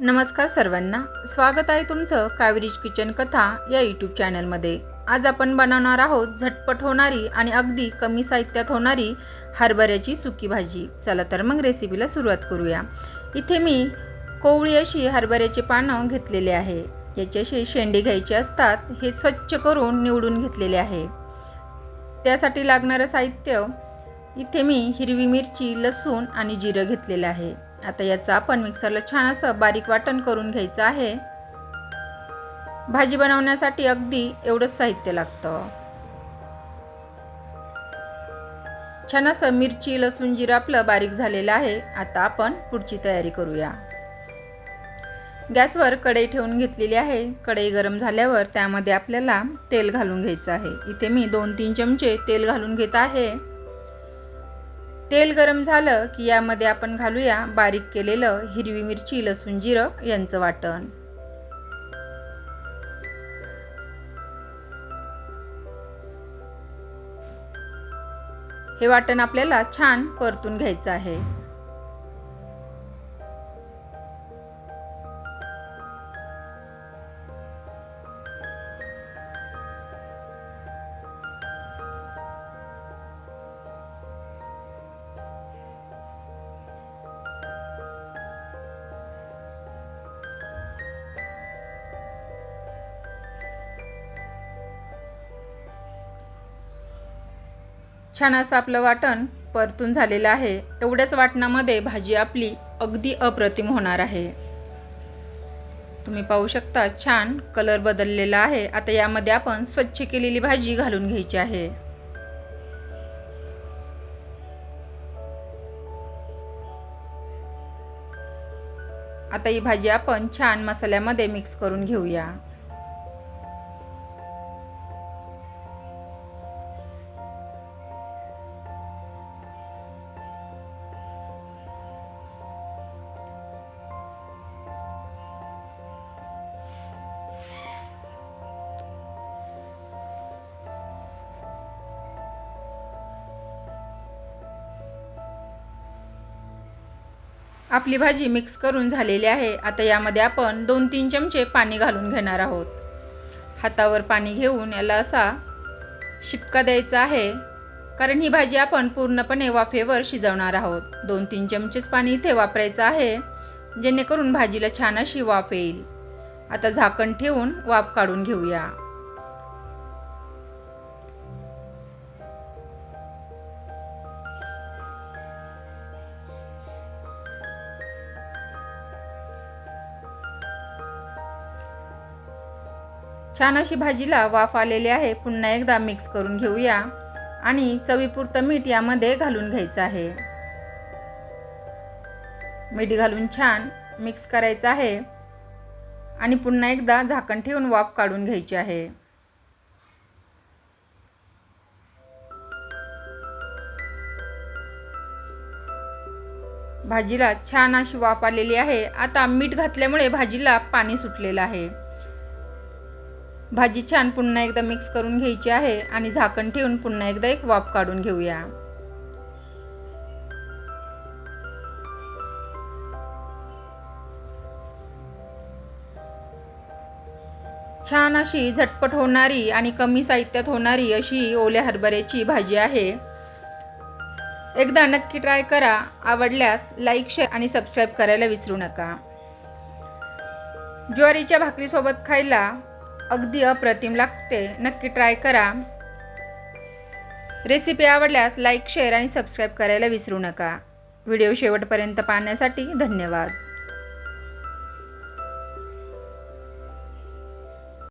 नमस्कार सर्वांना. स्वागत आहे तुमचं कावेरीज किचन कथा या यूट्यूब चॅनलमध्ये आज आपण बनवणार आहोत झटपट होणारी आणि अगदी कमी साहित्यात होणारी हरभऱ्याची सुकी भाजी. चला तर मग रेसिपीला सुरुवात करूया. इथे मी कोवळी अशी हरभऱ्याचे पानं घेतलेले आहे. याच्याशी शेंडे घ्यायचे असतात हे स्वच्छ करून निवडून घेतलेले आहे. त्यासाठी लागणारं साहित्य इथे मी हिरवी मिरची लसूण आणि जिरं घेतलेलं आहे. आता याचं आपण मिक्सरला छान असं बारीक वाटण करून घ्यायचं आहे. भाजी बनवण्यासाठी अगदी एवढंच साहित्य लागतं. छान असं मिरची लसूण जिरं आपलं बारीक झालेलं आहे. आता आपण पुढची तयारी करूया. गॅसवर कढई ठेवून घेतलेली आहे. कढई गरम झाल्यावर त्यामध्ये आपल्याला तेल घालून घ्यायचं आहे. इथे मी दोन तीन चमचे तेल घालून घेत आहे. तेल गरम झालं की यामध्ये आपण घालूया बारीक केलेलं हिरवी मिरची लसूण जिरं यांचं वाटण. हे वाटण आपल्याला छान परतून घ्यायचं आहे. छान असं आपलं वाटण परतून झालेलं आहे. एवढ्याच वाटणामध्ये भाजी आपली अगदी अप्रतिम होणार आहे. तुम्ही पाहू शकता छान कलर बदललेला आहे. आता यामध्ये आपण स्वच्छ केलेली भाजी घालून घ्यायची आहे. आता ही भाजी आपण छान मसाल्यामध्ये मिक्स करून घेऊया. आपली भाजी मिक्स करून झालेली आहे. आता यामध्ये आपण दोन तीन चमचे पाणी घालून घेणार आहोत. हातावर पाणी घेऊन याला असा शिपका द्यायचा आहे. कारण ही भाजी आपण पूर्णपणे वाफेवर शिजवणार आहोत. दोन तीन चमचेच पाणी इथे वापरायचं आहे जेणेकरून भाजीला छान अशी वाफ येईल. आता झाकण ठेवून वाफ काढून घेऊया. छान अशी भाजीला वाफ आलेली आहे. पुन्हा एकदा मिक्स करून घेऊया. आणि चवीपुरतं मीठ यामध्ये घालून घ्यायचं आहे. मीठ घालून छान मिक्स करायचं आहे. आणि पुन्हा एकदा झाकण ठेवून वाफ काढून घ्यायची आहे. भाजीला छान अशी वाफ आलेली आहे. आता मीठ घातल्यामुळे भाजीला पाणी सुटलेलं आहे. भाजी छान पुन्हा एकदा मिक्स करून घ्यायची आहे आणि झाकण ठेवून पुन्हा एकदा एक वाफ काढून घेऊया. छान अशी झटपट होणारी आणि कमी साहित्यात होणारी अशी ओल्या हरभऱ्याची भाजी आहे. एकदा नक्की ट्राय करा. आवडल्यास लाईक शेअर आणि सबस्क्राईब करायला विसरू नका. ज्वारीच्या भाकरीसोबत खायला अगदी अप्रतिम लागते. नक्की ट्राय करा. रेसिपी आवडल्यास लाईक शेअर आणि सबस्क्राईब करायला विसरू नका. व्हिडिओ शेवटपर्यंत पाहण्यासाठी धन्यवाद.